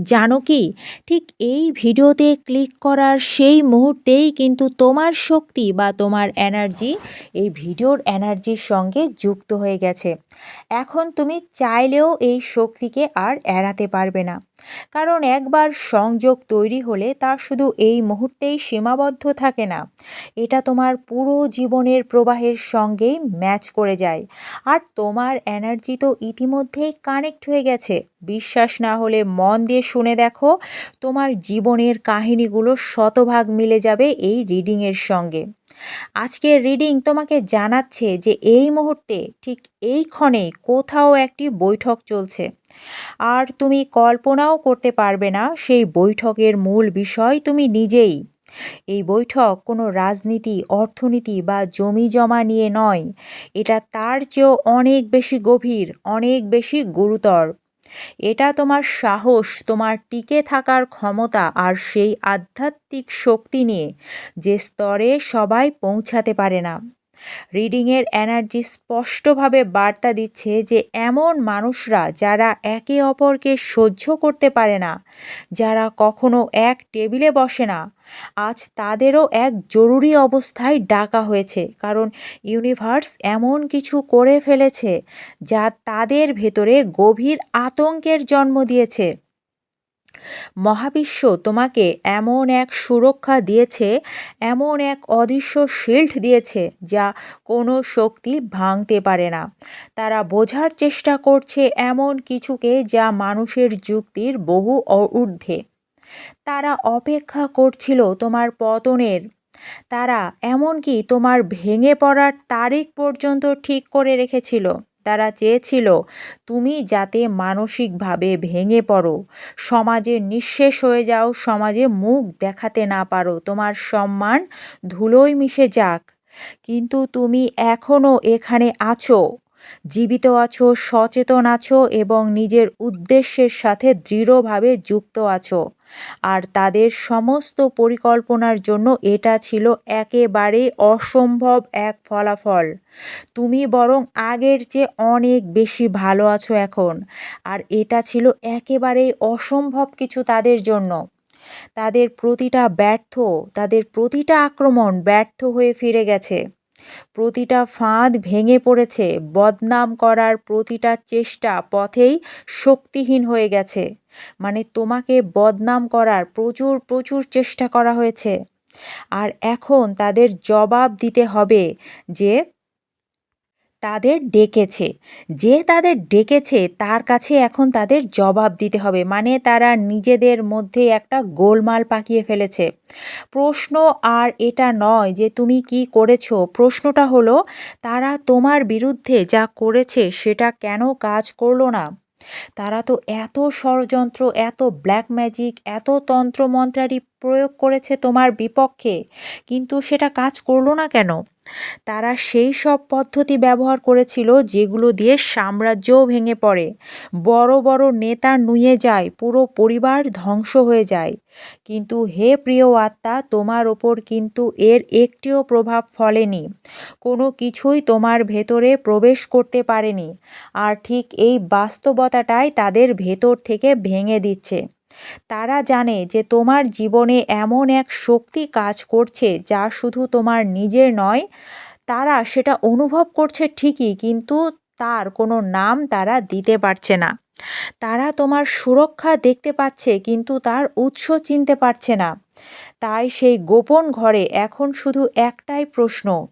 জানো কি? ঠিক এই ভিডিওতে ক্লিক করার সেই মুহূর্তেই কিন্তু তোমার শক্তি বা তোমার এনার্জি এই ভিডিওর এনার্জির সঙ্গে যুক্ত হয়ে গেছে। এখন তুমি চাইলেও এই শক্তিকে আর এড়াতে পারবে না। কারণ একবার সংযোগ তৈরি হলে তা শুধু এই মুহূর্তেই সীমাবদ্ধ থাকে না। এটা তোমার পুরো জীবনের প্রবাহের সঙ্গেই ম্যাচ করে যায়। আর তোমার এনার্জি তো ইতিমধ্যেই কানেক্ট হয়ে গেছে। বিশ্বাস না হলে মন দিয়ে শুনে দেখো, তোমার জীবনের কাহিনীগুলো শতভাগ মিলে যাবে এই রিডিংয়ের সঙ্গে। আজকের রিডিং তোমাকে জানাচ্ছে যে এই মুহূর্তে ঠিক এই ক্ষণে কোথাও একটি বৈঠক চলছে। আর তুমি কল্পনাও করতে পারবে না সেই বৈঠকের মূল বিষয় তুমি নিজেই। এই বৈঠক কোনো রাজনীতি, অর্থনীতি বা জমি জমা নিয়ে নয়। এটা তার চেয়েও অনেক বেশি গভীর, অনেক বেশি গুরুতর। এটা তোমার সাহস, তোমার টিকে থাকার ক্ষমতা আর সেই আধ্যাত্মিক শক্তি নিয়ে যে স্তরে সবাই পৌঁছাতে পারে না। রিডিংয়ের এনার্জি স্পষ্টভাবে বার্তা দিচ্ছে যে এমন মানুষরা যারা একে অপরকে সহ্য করতে পারে না, যারা কখনো এক টেবিলে বসে না। আজ তাদেরও এক জরুরি অবস্থায় ডাকা হয়েছে, কারণ ইউনিভার্স এমন কিছু করে ফেলেছে যা তাদের ভেতরে গভীর আতঙ্কের জন্ম দিয়েছে। মহাবিশ্ব তোমাকে এমন এক সুরক্ষা দিয়েছে, এমন এক অদৃশ্য শিল্ড দিয়েছে যা কোনো শক্তি ভাঙতে পারে না। তারা বোঝার চেষ্টা করছে এমন কিছুকে যা মানুষের যুক্তির বহু ঊর্ধ্বে। তারা অপেক্ষা করছিল তোমার পতনের। তারা এমনকি তোমার ভেঙে পড়ার তারিখ পর্যন্ত ঠিক করে রেখেছিল। তারা চেয়েছিল, তুমি যাতে মানসিকভাবে ভেঙে পড়ো, সমাজে নিঃশেষ হয়ে যাও, সমাজে মুখ দেখাতে না পারো, তোমার সম্মান ধুলোয় মিশে যাক। কিন্তু তুমি এখনও এখানে আছো। জীবিত আছো, সচেতন আছো এবং নিজের উদ্দেশ্যের সাথে দৃঢ়ভাবে যুক্ত আছো। আর তাদের সমস্ত পরিকল্পনার জন্য এটা ছিল একেবারে অসম্ভব এক ফলাফল। তুমি বরং আগের চেয়ে অনেক বেশি ভালো আছো এখন। আর এটা ছিল একেবারেই অসম্ভব কিছু তাদের জন্য। তাদের প্রতিটা ব্যর্থ, তাদের প্রতিটা আক্রমণ ব্যর্থ হয়ে ফিরে গেছে। প্রতিটা ফাঁদ ভেঙে পড়েছে, বদনাম করার প্রতিটা চেষ্টা পথেই শক্তিহীন হয়ে গেছে। মানে তোমাকে বদনাম করার প্রচুর প্রচুর চেষ্টা করা হয়েছে। আর এখন তাদের জবাব দিতে হবে যে তাদের ডেকেছে। যে তাদের ডেকেছে, তার কাছে এখন তাদের জবাব দিতে হবে। মানে তারা নিজেদের মধ্যে একটা গোলমাল পাকিয়ে ফেলেছে। প্রশ্ন আর এটা নয় যে তুমি কি করেছ। প্রশ্নটা হলো, তারা তোমার বিরুদ্ধে যা করেছে সেটা কেন কাজ করল না? তারা তো এত ষড়যন্ত্র, এত ব্ল্যাক ম্যাজিক এত তন্ত্রমন্ত্রারি প্রয়োগ করেছে তোমার বিপক্ষে, কিন্তু সেটা কাজ করল না কেন? তারা সেই সব পদ্ধতি ব্যবহার করেছিল যেগুলো দিয়ে সাম্রাজ্যও ভেঙে পড়ে। বড় বড় নেতা নুয়ে যায়, পুরো পরিবার ধ্বংস হয়ে যায়। কিন্তু হে প্রিয় আত্মা, তোমার ওপর কিন্তু এর একটিও প্রভাব ফলেনি। কোনো কিছুই তোমার ভেতরে প্রবেশ করতে পারেনি। আর ঠিক এই বাস্তবতাটাই তাদের ভেতর থেকে ভেঙে দিচ্ছে। তারা জানে যে তোমার জীবনে এমন এক শক্তি কাজ করছে যা শুধু তোমার নিজের নয়, তারা সেটা অনুভব করছে ঠিকই, কিন্তু তার কোনো নাম তারা দিতে পারছে না। তারা তোমার সুরক্ষা দেখতে পাচ্ছে, কিন্তু তার উৎস চিনতে পারছে না। তাই সেই গোপন ঘরে এখন শুধু একটাই প্রশ্ন।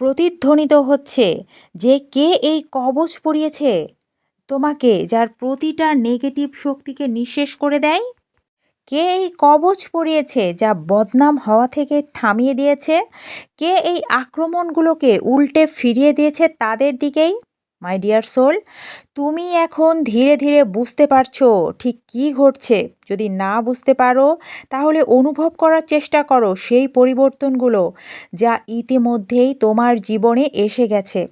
প্রতিধ্বনিত হচ্ছে, যে কে এই কবচ পরিয়েছে? তোমাকে যার প্রতিটা নেগেটিভ শক্তিকে নিঃশেষ করে দেয়? কে এই কবচ পরিয়েছে যা বদনাম হওয়া থেকে থামিয়ে দিয়েছে? কে এই আক্রমণগুলোকে উল্টে ফিরিয়ে দিয়েছে তাদের দিকেই? মাই ডিয়ার সোল তুমি এখন ধীরে ধীরে বুঝতে পারছ ঠিক কি ঘটছে। যদি না বুঝতে পারো, তাহলে অনুভব করার চেষ্টা করো সেই পরিবর্তনগুলো যা ইতিমধ্যেই তোমার জীবনে এসে গেছে।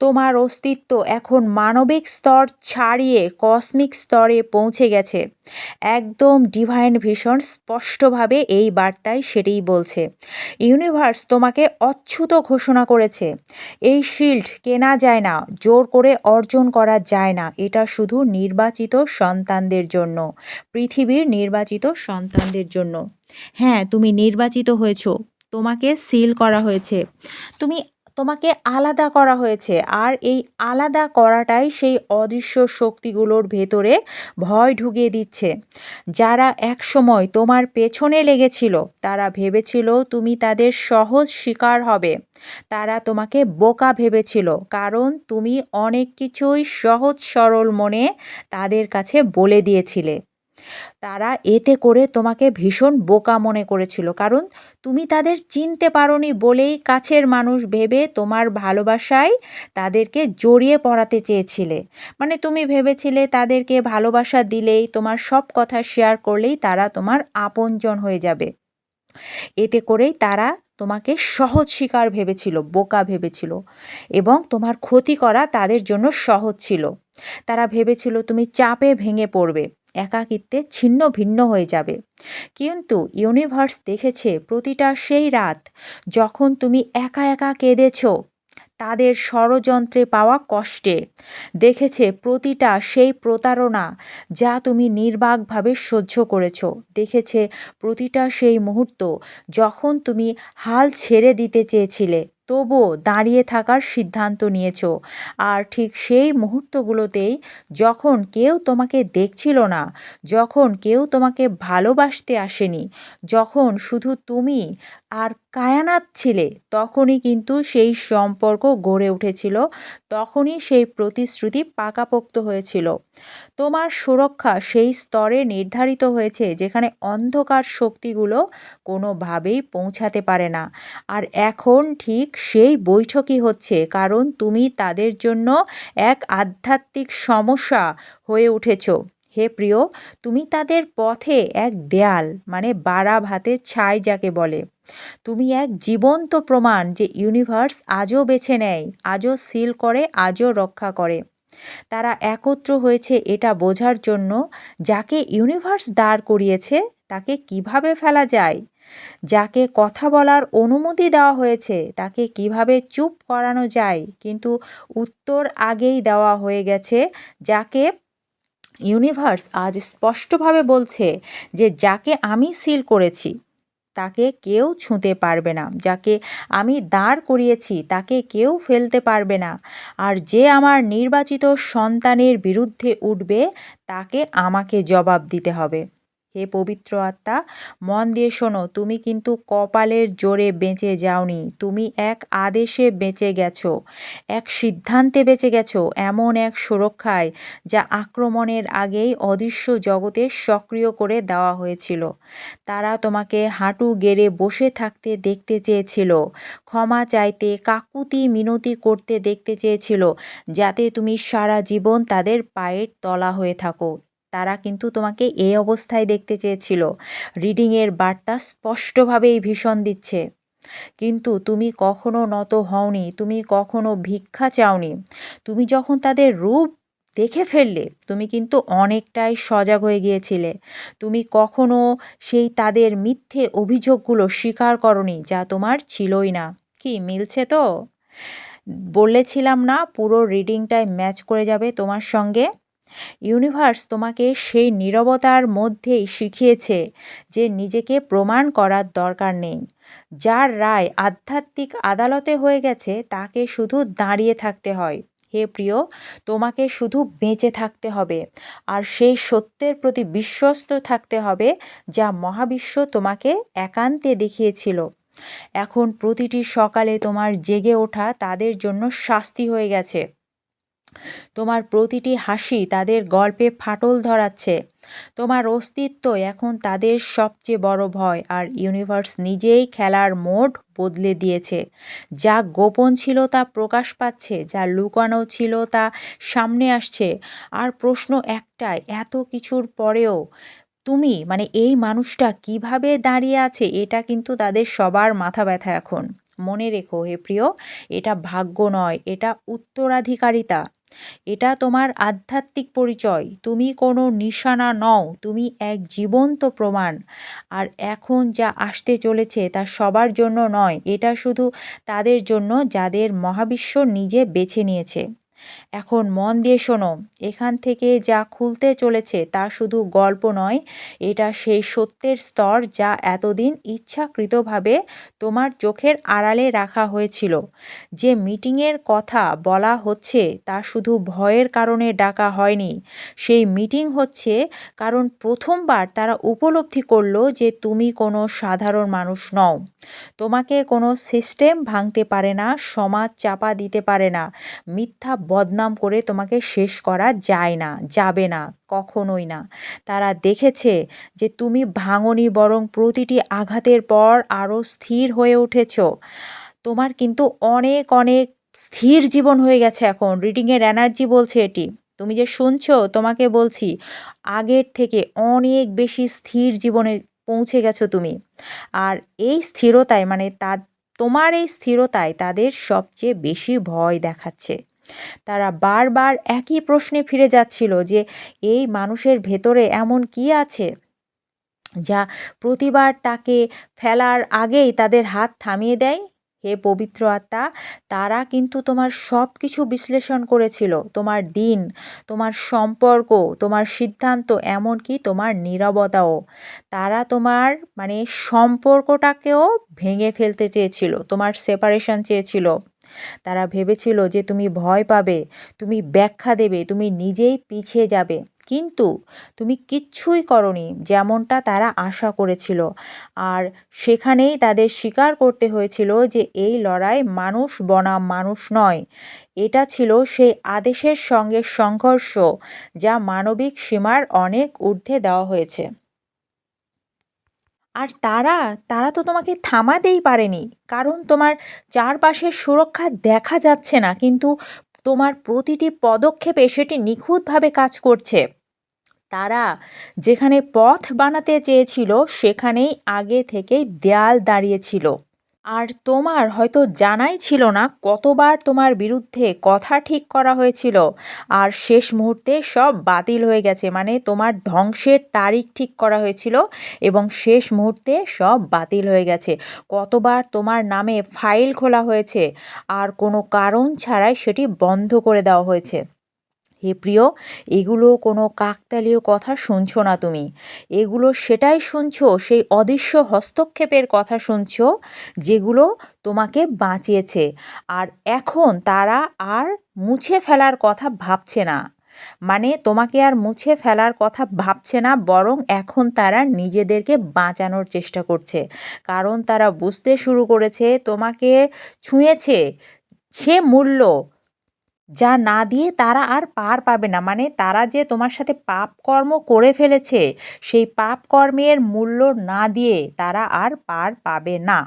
তোমার অস্তিত্ব এখন মানবিক স্তর ছাড়িয়ে কসমিক স্তরে পৌঁছে গেছে। একদম ডিভাইন ভীষণ স্পষ্টভাবে এই বার্তায় সেটাই বলছে। ইউনিভার্স তোমাকে অচ্ছুত ঘোষণা করেছে। এই শিল্ড কেনা যায় না, জোর করে অর্জন করা যায় হয় না। এটা শুধু নির্বাচিত সন্তানদের জন্য। পৃথিবীর নির্বাচিত সন্তানদের জন্য। হ্যাঁ তুমি নির্বাচিত হয়েছো। তোমাকে সিল করা হয়েছে। তুমি তোমাকে আলাদা করা হয়েছে। আর এই আলাদা করাটাই সেই অদৃশ্য শক্তিগুলোর ভেতরে ভয় ঢুকিয়ে দিচ্ছে। যারা একসময় তোমার পেছনে লেগেছিল, তারা ভেবেছিল তুমি তাদের সহজ শিকার হবে। তারা তোমাকে বোকা ভেবেছিল, কারণ তুমি অনেক কিছুই সহজ সরল মনে তাদের কাছে বলে দিয়েছিলে। তারা এতে করে তোমাকে ভীষণ বোকা মনে করেছিল। কারণ তুমি তাদের চিনতে পারোনি বলেই কাছের মানুষ ভেবে তোমার ভালোবাসায় তাদেরকে জড়িয়ে পড়াতে চেয়েছিলে। মানে তুমি ভেবেছিলে তাদেরকে ভালোবাসা দিলেই, তোমার সব কথা শেয়ার করলেই তারা তোমার আপনজন হয়ে যাবে। এতে করেই তারা তোমাকে সহজ শিকার ভেবেছিল, বোকা ভেবেছিল এবং তোমার ক্ষতি করা তাদের জন্য সহজ ছিল। তারা ভেবেছিল তুমি চাপে ভেঙে পড়বে। একাকিত্বে ছিন্ন ভিন্ন হয়ে যাবে। কিন্তু ইউনিভার্স দেখেছে প্রতিটা সেই রাত যখন তুমি একা একা কেঁদেছো, তাদের ষড়যন্ত্রে পাওয়া কষ্টে। দেখেছে প্রতিটা সেই প্রতারণা যা তুমি নির্বাকভাবে সহ্য করেছ। দেখেছে প্রতিটা সেই মুহূর্ত যখন তুমি হাল ছেড়ে দিতে চেয়েছিলে। তবুও দাঁড়িয়ে থাকার সিদ্ধান্ত নিয়েছ। আর ঠিক সেই মুহূর্তগুলোতেই যখন কেউ তোমাকে দেখছিল না, যখন কেউ তোমাকে ভালোবাসতে আসেনি, যখন শুধু তুমি আর কায়ানাত ছিলে, তখনই কিন্তু সেই সম্পর্ক গড়ে উঠেছিল, তখনই সেই প্রতিশ্রুতি পাকাপোক্ত হয়েছিল। তোমার সুরক্ষা সেই স্তরে নির্ধারিত হয়েছে, যেখানে অন্ধকার শক্তিগুলো কোনোভাবেই পৌঁছাতে পারে না। আর এখন ঠিক সেই বৈঠকই হচ্ছে, কারণ তুমি তাদের জন্য এক আধ্যাত্মিক সমস্যা হয়ে উঠেছ। হে প্রিয়, তুমি তাদের পথে এক দেয়াল মানে বাড়া ভাতের ছাই যাকে বলে। তুমি এক জীবন্ত প্রমাণ যে ইউনিভার্স আজও বেছে নেয়, আজও সিল করে, আজও রক্ষা করে। তারা একত্র হয়েছে এটা বোঝার জন্য যাকে ইউনিভার্স দাঁড় করিয়েছে, তাকে কীভাবে ফেলা যায়? যাকে কথা বলার অনুমতি দেওয়া হয়েছে, তাকে কীভাবে চুপ করানো যায়? কিন্তু উত্তর আগেই দেওয়া হয়ে গেছে, যাকে ইউনিভার্স আজ স্পষ্টভাবে বলছে যে যাকে আমি সিল করেছি, তাকে কেউ ছুঁতে পারবে না। যাকে আমি দাঁড় করিয়েছি, তাকে কেউ ফেলতে পারবে না। আর যে আমার নির্বাচিত সন্তানের বিরুদ্ধে উঠবে, তাকে আমাকে জবাব দিতে হবে। হে পবিত্র আত্মা, মন দিয়ে শোনো, তুমি কিন্তু কপালের জোরে বেঁচে যাওনি, তুমি এক আদেশে বেঁচে গেছো, এক সিদ্ধান্তে বেঁচে গেছো, এমন এক সুরক্ষায় যা আক্রমণের আগেই অদৃশ্য জগতে সক্রিয় করে দেওয়া হয়েছিল। তারা তোমাকে হাঁটু গেড়ে বসে থাকতে দেখতে চেয়েছিল, ক্ষমা চাইতে, কাকুতি মিনতি করতে দেখতে চেয়েছিল, যাতে তুমি সারা জীবন তাদের পায়ের তলা হয়ে থাকো। তারা কিন্তু তোমাকে এই অবস্থায় দেখতে চেয়েছিল। রিডিংয়ের বার্তা স্পষ্টভাবেই ভীষণ দিচ্ছে। কিন্তু তুমি কখনো নত হওনি, তুমি কখনো ভিক্ষা চাওনি। তুমি যখন তাদের রূপ দেখে ফেললে, তুমি কিন্তু অনেকটাই সজাগ হয়ে গিয়েছিলে। তুমি কখনো সেই তাদের মিথ্যে অভিযোগগুলো স্বীকার করনি, যা তোমার ছিলই না। কি, মিলছে তো? বলেছিলাম না পুরো রিডিংটাই ম্যাচ করে যাবে তোমার সঙ্গে? ইউনিভার্স তোমাকে সেই নীরবতার মধ্যেই শিখিয়েছে যে নিজেকে প্রমাণ করার দরকার নেই। যার রায় আধ্যাত্মিক আদালতে হয়ে গেছে, তাকে শুধু দাঁড়িয়ে থাকতে হয়। হে প্রিয়, তোমাকে শুধু বেঁচে থাকতে হবে আর সেই সত্যের প্রতি বিশ্বস্ত থাকতে হবে যা মহাবিশ্ব তোমাকে একান্তে দেখিয়েছিল। এখন প্রতিটি সকালে তোমার জেগে ওঠা তাদের জন্য শাস্তি হয়ে গেছে। তোমার প্রতিটি হাসি তাদের গল্পে ফাটল ধরাচ্ছে। তোমার অস্তিত্ব এখন তাদের সবচেয়ে বড় ভয়, আর ইউনিভার্স নিজেই খেলার মোড বদলে দিয়েছে। যা গোপন ছিল তা প্রকাশ পাচ্ছে, যা লুকানো ছিল তা সামনে আসছে। আর প্রশ্ন একটাই, এত কিছুর পরেও তুমি মানে এই মানুষটা কীভাবে দাঁড়িয়ে আছে, এটা কিন্তু তাদের সবার মাথা ব্যথা এখন। মনে রেখো হে প্রিয়, এটা ভাগ্য নয়, এটা উত্তরাধিকারিতা। এটা তোমার আধ্যাত্মিক পরিচয়। তুমি কোনো নিশানা নও, তুমি এক জীবন্ত প্রমাণ। আর এখন যা আসতে চলেছে তা সবার জন্য নয়, এটা শুধু তাদের জন্য যাদের মহাবিশ্ব নিজে বেছে নিয়েছে। এখন মন দিয়ে শোনো, এখান থেকে যা খুলতে চলেছে তা শুধু গল্প নয়, এটা সেই সত্যের স্তর যা এতদিন ইচ্ছাকৃতভাবে তোমার চোখের আড়ালে রাখা হয়েছিল। যে মিটিংয়ের কথা বলা হচ্ছে তা শুধু ভয়ের কারণে ডাকা হয়নি, সেই মিটিং হচ্ছে কারণ প্রথমবার তারা উপলব্ধি করল যে তুমি কোনো সাধারণ মানুষ নও। তোমাকে কোনো সিস্টেম ভাঙতে পারে না, সমাজ চাপা দিতে পারে না, মিথ্যা বদনাম করে তোমাকে শেষ করা যায় না, যাবে না, কখনোই না। তারা দেখেছে যে তুমি ভাঙনি বরং প্রতিটি আঘাতের পর আরও স্থির হয়ে উঠেছ। তোমার কিন্তু অনেক অনেক স্থির জীবন হয়ে গেছে এখন। রিডিংয়ের এনার্জি বলছে এটি। তুমি যে শুনছো, তোমাকে বলছি, আগের থেকে অনেক বেশি স্থির জীবনে পৌঁছে গেছো তুমি। আর এই স্থিরতায় মানে তা তোমার এই স্থিরতায় তাদের সবচেয়ে বেশি ভয় দেখাচ্ছে। তারা বারবার একই প্রশ্নে ফিরে যাচ্ছিল যে, এই মানুষের ভেতরে এমন কি আছে যা প্রতিবার তাকে ফেলার আগেই তাদের হাত থামিয়ে দেয়? হে পবিত্র আত্মা, তারা কিন্তু তোমার সব কিছু বিশ্লেষণ করেছিল। তোমার দিন, তোমার সম্পর্ক, তোমার সিদ্ধান্ত, এমনকি তোমার নিরবতাও। তারা তোমার মানে সম্পর্কটাকেও ভেঙে ফেলতে চেয়েছিল, তোমার সেপারেশন চেয়েছিল। তারা ভেবেছিল যে তুমি ভয় পাবে, তুমি ব্যাখ্যা দেবে, তুমি নিজেই পিছিয়ে যাবে। কিন্তু তুমি কিচ্ছুই করনি যেমনটা তারা আশা করেছিল। আর সেখানেই তাদের স্বীকার করতে হয়েছিল যে এই লড়াই মানুষ বনাম মানুষ নয়। এটা ছিল সেই আদেশের সঙ্গে সংঘর্ষ যা মানবিক সীমার অনেক ঊর্ধ্বে দেওয়া হয়েছে। আর তারা তারা তো তোমাকে থামাতেই পারেনি। কারণ তোমার চারপাশের সুরক্ষা দেখা যাচ্ছে না। কিন্তু তোমার প্রতিটি পদক্ষেপে সেটি নিখুঁতভাবে কাজ করছে। তারা যেখানে পথ বানাতে চেয়েছিল, সেখানেই আগে থেকেই দেয়াল দাঁড়িয়েছিল। আর তোমার হয়তো জানাই ছিল না কতবার তোমার বিরুদ্ধে কথা ঠিক করা হয়েছিল। আর শেষ মুহূর্তে সব বাতিল হয়ে গেছে মানে তোমার ধ্বংসের তারিখ ঠিক করা হয়েছিল এবং শেষ মুহূর্তে সব বাতিল হয়ে গেছে। কতবার তোমার নামে ফাইল খোলা হয়েছে, আর কোনো কারণ ছাড়াই সেটি বন্ধ করে দেওয়া হয়েছে। হে প্রিয়, এগুলো কোনো কাকতালীয় কথা শুনছো না তুমি। এগুলো সেটাই শুনছো, সেই অদৃশ্য হস্তক্ষেপের কথা শুনছো, যেগুলো তোমাকে বাঁচিয়েছে। আর এখন তারা আর মুছে ফেলার কথা ভাবছে না। মানে তোমাকে আর মুছে ফেলার কথা ভাবছে না, বরং এখন তারা নিজেদেরকে বাঁচানোর চেষ্টা করছে। কারণ তারা বুঝতে শুরু করেছে, তোমাকে ছুঁয়েছে, সে মূল্য যা না দিয়ে তারা আর পার পাবে না। মানে তারা যে তোমার সাথে পাপ কর্ম করে ফেলেছে, সেই পাপ কর্মের মূল্য না দিয়ে তারা আর পার পাবে না।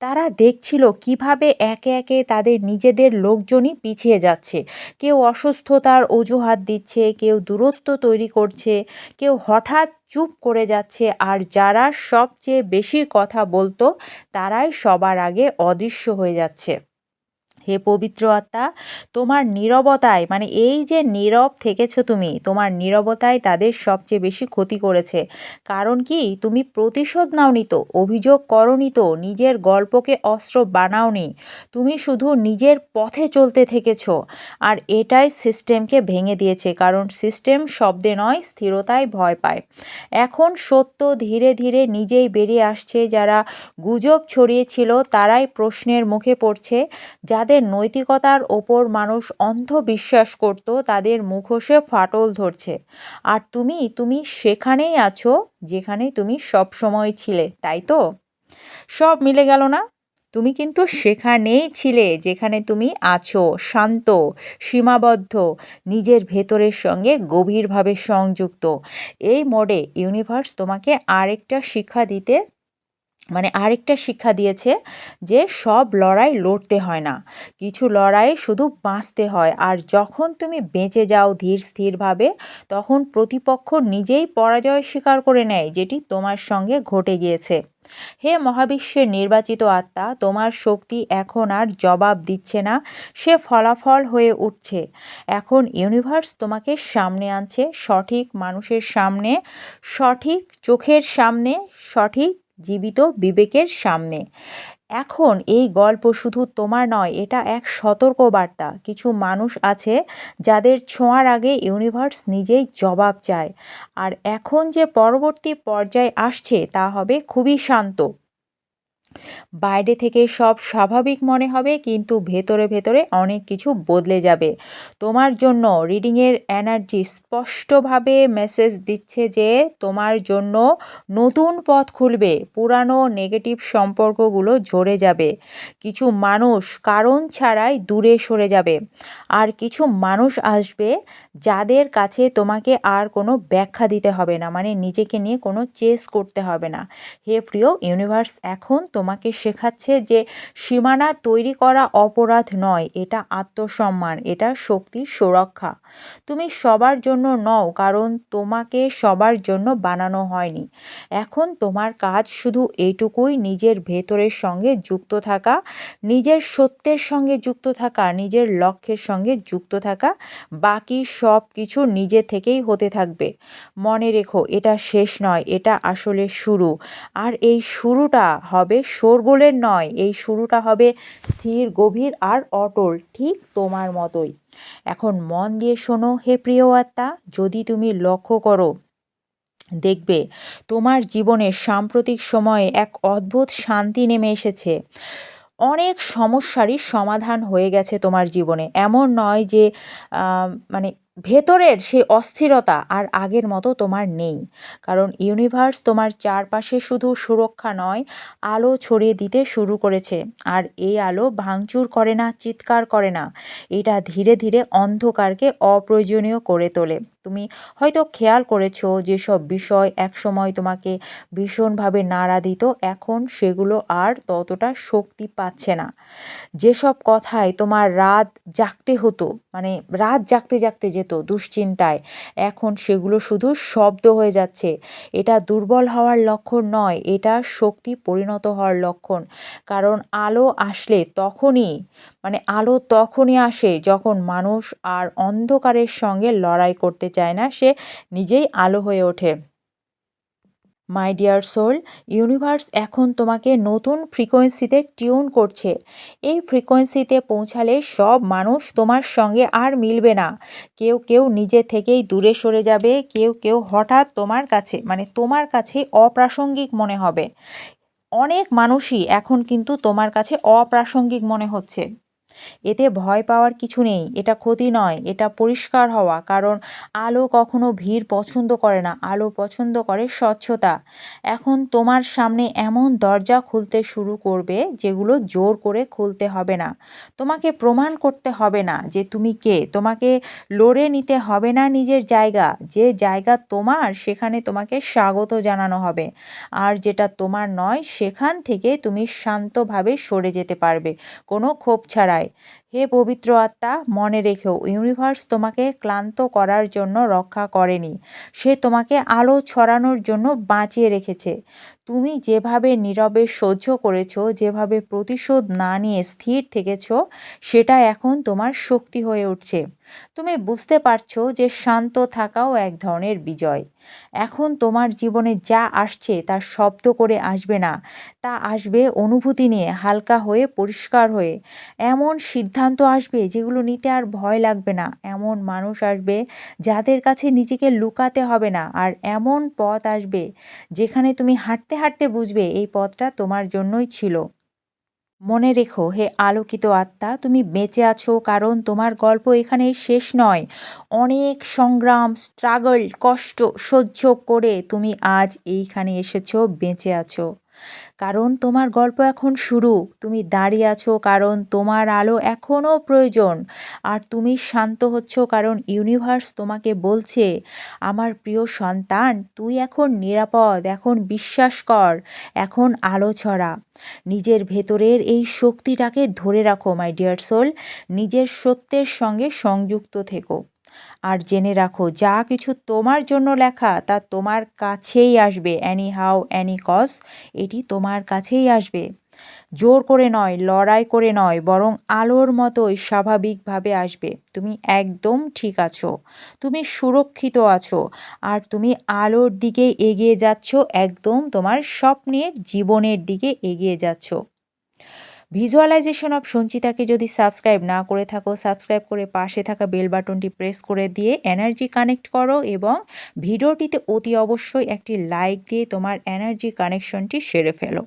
তারা দেখছিল কীভাবে একে একে তাদের নিজেদের লোকজনই পিছিয়ে যাচ্ছে। কেউ অসুস্থতার অজুহাত দিচ্ছে, কেউ দূরত্ব তৈরি করছে, কেউ হঠাৎ চুপ করে যাচ্ছে। আর যারা সবচেয়ে বেশি কথা বলতো, তারাই সবার আগে অদৃশ্য হয়ে যাচ্ছে। হে পবিত্র আত্মা, তোমার নীরবতায় মানে এই যে নীরব থেকেছো তুমি, তোমার নীরবতায় তাদের সবচেয়ে বেশি ক্ষতি করেছে। কারণ কি? তুমি প্রতিশোধ নাওনি তো, অভিযোগ করনি তো, নিজের গল্পকে অস্ত্র বানাওনি। তুমি শুধু নিজের পথে চলতে থেকেছো। আর এটাই সিস্টেমকে ভেঙে দিয়েছে, কারণ সিস্টেম শব্দে নয়, স্থিরতায় ভয় পায়। এখন সত্য ধীরে ধীরে নিজেই বেরিয়ে আসছে, যারা গুজব ছড়িয়েছিল তারাই প্রশ্নের মুখে পড়ছে, যাদের নৈতিকতার ওপর মানুষ অন্ধ বিশ্বাস করত, তাদের মুখোশে ফাটল ধরছে। আর তুমি তুমি সেখানেই আছো, যেখানে তুমি সব সময় ছিলে, তাই তো? সব মিলে গেল না? তুমি কিন্তু সেখানেই ছিলে, যেখানে তুমি আছো, শান্ত, সীমাবদ্ধ, নিজের ভেতরের সঙ্গে গভীরভাবে সংযুক্ত। এই মোডে ইউনিভার্স তোমাকে আরেকটা শিক্ষা দিতে মানে আরেকটা শিক্ষা দিয়েছে যে সব লড়াই লড়তে হয় না। কিছু লড়াই শুধু বাঁচতে হয় আর যখন তুমি বেঁচে যাও ধীর স্থিরভাবে, তখন প্রতিপক্ষ নিজেই পরাজয় স্বীকার করে নেয় যেটি তোমার সঙ্গে ঘটে গিয়েছে। হে মহাবিশ্বের নির্বাচিত আত্মা, তোমার শক্তি এখন আর জবাব দিচ্ছে না, সে ফলাফল হয়ে উঠছে। এখন ইউনিভার্স তোমাকে সামনে আনছে, সঠিক মানুষের সামনে, সঠিক চোখের সামনে, সঠিক জীবিত বিবেকের সামনে। এখন এই গল্প শুধু তোমার নয়, এটা এক সতর্ক বার্তা কিছু মানুষ আছে যাদের ছোঁয়ার আগে ইউনিভার্স নিজেই জবাব চায়। আর এখন যে পরবর্তী পর্যায়ে আসছে, তা হবে খুবই শান্ত। বাইরে থেকে সব স্বাভাবিক মনে হবে, কিন্তু ভেতরে ভেতরে অনেক কিছু বদলে যাবে। তোমার জন্য রিডিংয়ের এনার্জি স্পষ্টভাবে মেসেজ দিচ্ছে যে তোমার জন্য নতুন পথ খুলবে, পুরানো নেগেটিভ সম্পর্কগুলো ঝরে যাবে। কিছু মানুষ কারণ ছাড়াই দূরে সরে যাবে। আর কিছু মানুষ আসবে যাদের কাছে তোমাকে আর কোনো ব্যাখ্যা দিতে হবে না মানে নিজেকে নিয়ে কোনো চেস করতে হবে না। হে প্রিয় ইউনিভার্স, এখন তোমাকে শেখাচ্ছে যে সীমানা তৈরি করা অপরাধ নয়, এটা আত্মসম্মান, এটা শক্তির সুরক্ষা। তুমি সবার জন্য নও, কারণ তোমাকে সবার জন্য বানানো হয়নি। এখন তোমার কাজ শুধু এইটুকুই নিজের ভেতরের সঙ্গে যুক্ত থাকা, নিজের সত্যের সঙ্গে যুক্ত থাকা, নিজের লক্ষ্যের সঙ্গে যুক্ত থাকা, বাকি সব কিছু নিজে থেকেই হতে থাকবে। মনে রেখো, এটা শেষ নয়, এটা আসলে শুরু। আর এই শুরুটা হবে শোরগোলের নয়, এই শুরুটা হবে স্থির, গভীর আর অটল, ঠিক তোমার মতোই। এখন মন দিয়ে শোনো, হে প্রিয় আত্মা, যদি তুমি লক্ষ্য করো, দেখবে তোমার জীবনের সাম্প্রতিক সময়ে এক অদ্ভুত শান্তি নেমে এসেছে। অনেক সমস্যারই সমাধান হয়ে গেছে তোমার জীবনে। এমন নয় যে মানে ভেতরের সেই অস্থিরতা আর আগের মতো তোমার নেই। কারণ ইউনিভার্স তোমার চারপাশে শুধু সুরক্ষা নয়, আলো ছড়িয়ে দিতে শুরু করেছে। আর এই আলো ভাঙচুর করে না, চিৎকার করে না। এটা ধীরে ধীরে অন্ধকারকে অপ্রয়োজনীয় করে তোলে। তুমি হয়তো খেয়াল করেছ যেসব বিষয় একসময় তোমাকে ভীষণভাবে নাড়া দিত, এখন সেগুলো আর ততটা শক্তি পাচ্ছে না। যেসব কথায় তোমার রাত জাগতে হতো মানে রাত জাগতে জাগতে যেত দুশ্চিন্তায়। এখন সেগুলো শুধু শব্দ হয়ে যাচ্ছে। এটা দুর্বল হওয়ার লক্ষণ নয়, এটা শক্তি পরিণত হওয়ার লক্ষণ। কারণ আলো আসলে তখনই মানে আলো তখনই আসে যখন মানুষ আর অন্ধকারের সঙ্গে লড়াই করতে চায় না, সে নিজেই আলো হয়ে ওঠে। মাই ডিয়ার সোল ইউনিভার্স এখন তোমাকে নতুন ফ্রিকোয়েন্সিতে টিউন করছে। এই ফ্রিকোয়েন্সিতে পৌঁছালে সব মানুষ তোমার সঙ্গে আর মিলবে না। কেউ কেউ নিজে থেকেই দূরে সরে যাবে, কেউ কেউ হঠাৎ তোমার কাছে মানে তোমার কাছে অপ্রাসঙ্গিক মনে হবে। অনেক মানুষই এখন কিন্তু তোমার কাছে অপ্রাসঙ্গিক মনে হচ্ছে। এতে ভয় পাওয়ার কিছু নেই। এটা ক্ষতি নয়, এটা পরিষ্কার হওয়া, কারণ আলো কখনো ভিড় পছন্দ করে না। আলো পছন্দ করে স্বচ্ছতা। এখন তোমার সামনে এমন দরজা খুলতে শুরু করবে যেগুলো জোর করে খুলতে হবে না। তোমাকে প্রমাণ করতে হবে না যে তুমি কে। তোমাকে লড়ে নিতে হবে না নিজের জায়গা। যে জায়গা তোমার, সেখানে তোমাকে স্বাগত জানানো হবে। আর যেটা তোমার নয়, সেখান থেকে তুমি শান্তভাবে সরে যেতে পারবে। কোনো ক্ষোভ ছাড়াই। হয় হে পবিত্র আত্মা, মনে রেখেও ইউনিভার্স তোমাকে ক্লান্ত করার জন্য রক্ষা করেনি। সে তোমাকে আলো ছড়ানোর জন্য বাঁচিয়ে রেখেছে। তুমি যেভাবে নীরবে সহ্য করেছ, যেভাবে প্রতিশোধ না নিয়ে স্থির থেকেছ, সেটা এখন তোমার শক্তি হয়ে উঠছে। তুমি বুঝতে পারছ যে শান্ত থাকাও এক ধরনের বিজয়। এখন তোমার জীবনে যা আসছে তা শব্দ করে আসবে না। তা আসবে অনুভূতি নিয়ে, হালকা হয়ে, পরিষ্কার হয়ে। এমন সিদ্ধান্ত আসবে যেগুলো নিতে আর ভয় লাগবে না। এমন মানুষ আসবে যাদের কাছে নিজেকে লুকাতে হবে না আর এমন পথ আসবে যেখানে তুমি হাঁটতে হাঁটতে বুঝবে এই পথটা তোমার জন্যই ছিল। মনে রেখো, হে আলোকিত আত্মা, তুমি বেঁচে আছো কারণ তোমার গল্প এখানে শেষ নয়। অনেক সংগ্রাম, স্ট্রাগল, কষ্ট সহ্য করে তুমি আজ এইখানে এসেছ, বেঁচে আছো। কারণ তোমার গল্প এখন শুরু। তুমি দাঁড়িয়ে আছো কারণ তোমার আলো এখনও প্রয়োজন। আর তুমি শান্ত হচ্ছ কারণ ইউনিভার্স তোমাকে বলছে, আমার প্রিয় সন্তান, তুই এখন নিরাপদ, এখন বিশ্বাস কর, এখন আলো ছড়া। নিজের ভেতরের এই শক্তিটাকে ধরে রাখো মাই ডিয়ার সোল নিজের সত্যের সঙ্গে সংযুক্ত থেকো। আর জেনে রাখো, যা কিছু তোমার জন্য লেখা তা তোমার কাছেই আসবে। অ্যানি হাউ অ্যানি কস এটি তোমার কাছেই আসবে। জোর করে নয়, লড়াই করে নয়, বরং আলোর মতোই স্বাভাবিকভাবে আসবে। তুমি একদম ঠিক আছো। তুমি সুরক্ষিত আছো। আর তুমি আলোর দিকে এগিয়ে যাচ্ছ, একদম তোমার স্বপ্নের জীবনের দিকে এগিয়ে যাচ্ছ। ভিজুয়ালাইজেশন অফ সঞ্চিতাকে যদি সাবস্ক্রাইব না করে থাকো সাবস্ক্রাইব করে পাশে থাকা বেল বাটনটি প্রেস করে দিয়ে এনার্জি কানেক্ট করো এবং ভিডিওটিতে অতি অবশ্যই একটি লাইক দিয়ে তোমার এনার্জি কানেকশনটি সেরে ফেলো।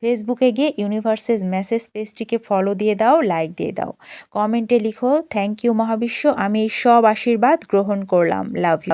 ফেসবুকে গিয়ে ইউনিভার্সেস মেসেজ পেজটিকে ফলো দিয়ে দাও লাইক দিয়ে দাও। কমেন্টে লিখো থ্যাংক ইউ মহাবিশ্ব। আমি এই সব আশীর্বাদ গ্রহণ করলাম। Love you